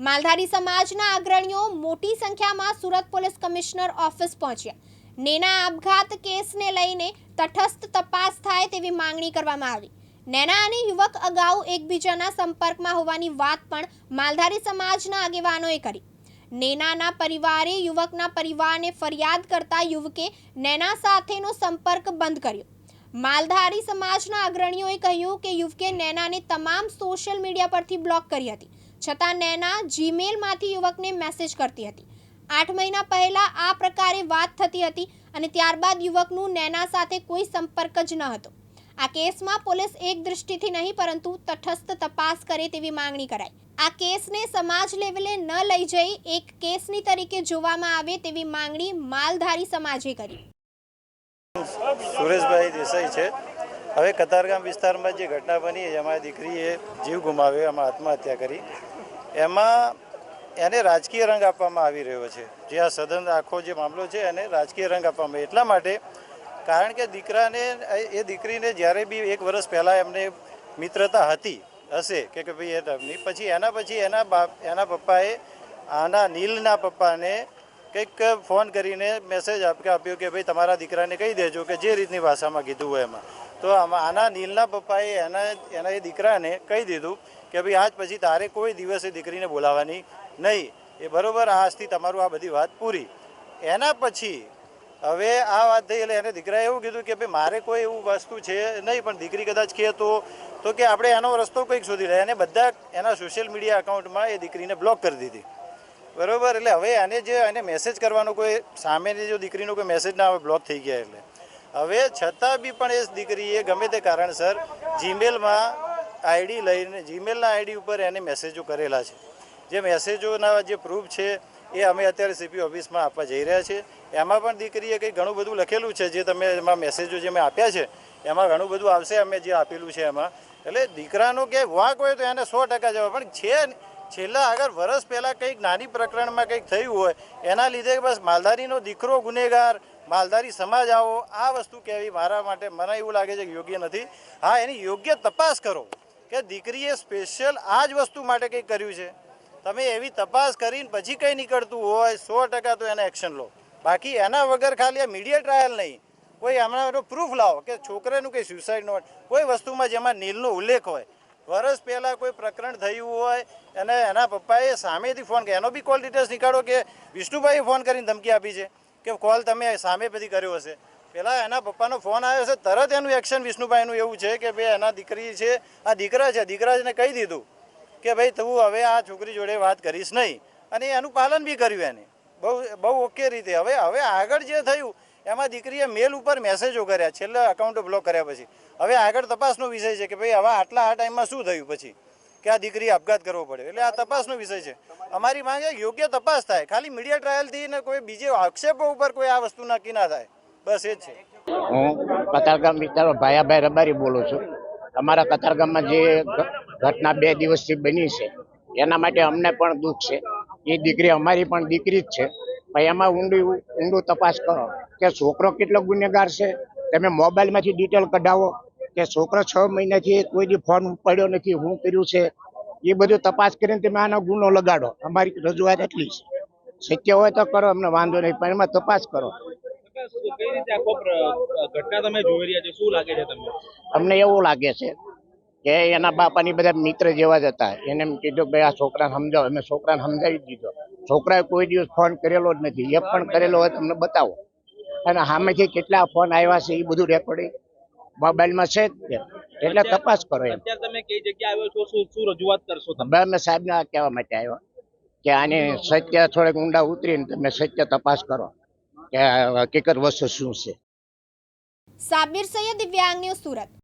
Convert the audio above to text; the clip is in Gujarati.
માલધારી સમાજના અગ્રણીઓ મોટી સંખ્યામાં સુરત પોલીસ કમિશનર ઓફિસ પહોંચ્યા. નેના આપઘાત કેસને લઈને તટસ્થ તપાસ થાય તેવી માંગણી કરવામાં આવી. નેના અને યુવક અગાઉ એકબીજાના સંપર્કમાં હોવાની વાત પણ માલધારી સમાજના આગેવાનોએ કરી. નેનાના પરિવારે યુવકના પરિવારને ફરિયાદ કરતા યુવકે નેના સાથેનો સંપર્ક બંધ કર્યો. માલધારી સમાજના અગ્રણીઓએ કહ્યું કે યુવકે નેનાને તમામ સોશિયલ મીડિયા પરથી બ્લોક કરી હતી. છતાં નેના જીમેલમાંથી યુવકને મેસેજ કરતી હતી. આઠ મહિના પહેલા આ પ્રકારે વાત થતી હતી અને ત્યારબાદ યુવકનું નેના સાથે કોઈ સંપર્ક જ ન હતો. આ કેસમાં પોલીસ એક દૃષ્ટિથી નહીં, પરંતુ તટસ્થ તપાસ કરે તેવી માંગણી કરાઈ. આ કેસને સમાજ લેવલે ન લઈ જઈ, એક કેસની તરીકે જોવામાં આવે તેવી માંગણી માલધારી સમાજે કરી. સુરેશભાઈ દેસાઈ છે. હવે કતારગામ વિસ્તારમાં જે ઘટના બની, એમાં દીકરીએ જીવ ગુમાવ્યો, એમાં આત્મહત્યા કરી. એમાં એને રાજકીય રંગ આપવામાં આવી રહ્યો છે. જે આ સદન આખો જે મામલો છે એને રાજકીય રંગ આપવામાં એટલા માટે કારણ કે દીકરાને, એ દીકરીને જ્યારે બી એક વર્ષ પહેલાં એમને મિત્રતા હતી, હશે કે કે ભાઈ એ ટાઈપની. પછી એના પછી એના બાપ, એના પપ્પાએ આના નીલના પપ્પાને કંઈક ફોન કરીને મેસેજ આપ આપ્યો કે ભાઈ તમારા દીકરાને કહી દેજો કે જે રીતની ભાષામાં કીધું હોય એમાં. તો આમાં આના નીલના પપ્પાએ એના એના એ દીકરાને કહી દીધું કે ભાઈ આજ પછી તારે કોઈ દિવસે દીકરીને બોલાવવાની નહીં. એ બરાબર આજથી તમારું આ બધી વાત પૂરી. એના પછી હવે આ વાત થઈ એટલે એને દીકરાએ એવું કીધું કે ભાઈ મારે કોઈ એવું વસ્તુ છે નહીં, પણ દીકરી કદાચ કહે તો તો કે આપણે એનો રસ્તો કંઈક શોધી લે એને બધા એના સોશિયલ મીડિયા અકાઉન્ટમાં એ દીકરીને બ્લોક કરી દીધી. બરોબર, એટલે હવે આને જે એને મેસેજ કરવાનો કોઈ, સામેની જો દીકરીનો કોઈ મેસેજ ના આવે બ્લોક થઈ ગયા એટલે. હવે છતાં બી પણ એ દીકરીએ ગમે તે કારણસર જીમેલમાં આઈડી લઈને, જીમેલના આઈડી ઉપર એને મેસેજો કરેલા છે. જે મેસેજોના જે પ્રૂફ છે, એ અમે અત્યારે સીપી ઓફિસમાં આપવા જઈ રહ્યા છીએ. એમાં પણ દીકરીએ કંઈ ઘણું બધું લખેલું છે, જે તમે એમાં મેસેજો જે મેં આપ્યા છે, એમાં ઘણું બધું આવશે, અમે જે આપેલું છે એમાં. એટલે દીકરાનો કે વાંક હોય તો એને સો ટકા જવાબ. પણ છે, છેલ્લા આગળ વર્ષ પહેલાં કંઈક નાની પ્રકરણમાં કંઈક થયું હોય, એના લીધે બસ માલધારીનો દીકરો ગુનેગાર, માલધારી સમાજ આવો, આ વસ્તુ કહેવી મારા માટે મને એવું લાગે છે કે યોગ્ય નથી. હા, એની યોગ્ય તપાસ કરો. કે દીકરીએ સ્પેશિયલ આ જ વસ્તુ માટે કંઈક કર્યું છે? તમે એવી તપાસ કરીને પછી કંઈ નીકળતું હોય, સો ટકા તો એને એક્શન લો. બાકી એના વગર ખાલી આ મીડિયા ટ્રાયલ નહીં. કોઈ હમણાં પ્રૂફ લાવો કે છોકરાનું કંઈ સુસાઇડનો કોઈ વસ્તુમાં જેમાં નીલનો ઉલ્લેખ હોય. વર્ષ પહેલાં કોઈ પ્રકરણ થયું હોય અને એના પપ્પાએ સામેથી ફોન કર્યો. એનો બી કોલ ડિટેલ્સ નીકાળો કે વિષ્ણુભાઈએ ફોન કરીને ધમકી આપી છે. કે કોલ તમે સામે પછી કર્યો હશે. પહેલાં એના પપ્પાનો ફોન આવ્યો છે, તરત એનું એક્શન વિષ્ણુભાઈનું એવું છે કે ભાઈ એના દીકરી છે, આ દીકરા છે દીકરાને કહી દીધું કે ભાઈ તું હવે આ છોકરી જોડે વાત કરીશ નહીં. અને એનું પાલન બી કર્યું એને. બહુ બહુ ઓકે રીતે. હવે હવે આગળ જે થયું, એમાં દીકરીએ મેલ ઉપર મેસેજો કર્યા, છેલ્લે અકાઉન્ટ બ્લોક કર્યા પછી. હવે આગળ તપાસનો વિષય છે કે ભાઈ હવે આટલા આ ટાઈમમાં શું થયું પછી? કે આ દીકરી આપઘાત કરવો પડ્યો. એટલે આ તપાસનો વિષય છે. અમારી માંગે યોગ્ય તપાસ થાય. ખાલી મીડિયા ટ્રાયલથી ને કોઈ બીજે આક્ષેપો ઉપર કોઈ આ વસ્તુ નક્કી ના થાય. બસ એ છે. હું કતારગામ વિસ્તારમાં ભાયાભાઈ રબારી બોલું છું. અમારા કતારગામમાં જે ઘટના બે દિવસથી બની છે, એના માટે અમને પણ દુઃખ છે. એ દીકરી અમારી પણ દીકરી જ છે. પણ એમાં ઊંડી, ઊંડું તપાસ કરો કે છોકરો કેટલો ગુનેગાર છે? તમે મોબાઈલમાંથી ડિટેલ કઢાવો કે છોકરો છ મહિનાથી કોઈ દી ફોન પડ્યો નથી, હું કર્યું છે? એ બધું તપાસ કરીને તમે આનો ગુનો લગાડો. અમારી રજૂઆત એટલી છે. શક્ય હોય તો કરો, અમને વાંધો નહીં, પણ એમાં તપાસ કરો. કઈ રીતે આખો ઘટના તમે જોઈ રહ્યા છો? શું લાગે છે તમને? અમને એવું લાગે છે કે એના બાપાની બધા મિત્ર જેવા જ હતા. એને એમ કીધું કે ભાઈ આ છોકરાને સમજાવો. અમે છોકરાને સમજાવી દીધો. છોકરાએ કોઈ દિવસ ફોન કરેલો જ નથી. એ પણ કરેલો હોય તમને બતાવો. અને સામેથી કેટલા ફોન આવ્યા છે એ બધું રેકોર્ડિંગ મોબાઈલમાં છે જ એટલે તપાસ કરો એમ. તમે કઈ જગ્યાએ આવ્યો છો? શું શું રજૂઆત કરશો તમે? અમે સાહેબને આ કહેવા માટે આવ્યો કે આને સત્ય થોડેક ઊંડા ઉતરીને તમે સત્ય તપાસ કરો. કે હકીકત વસ્તુ શું છે? સાબિર સૈયદ દિવ્યાંગ ન્યૂઝ સુરત.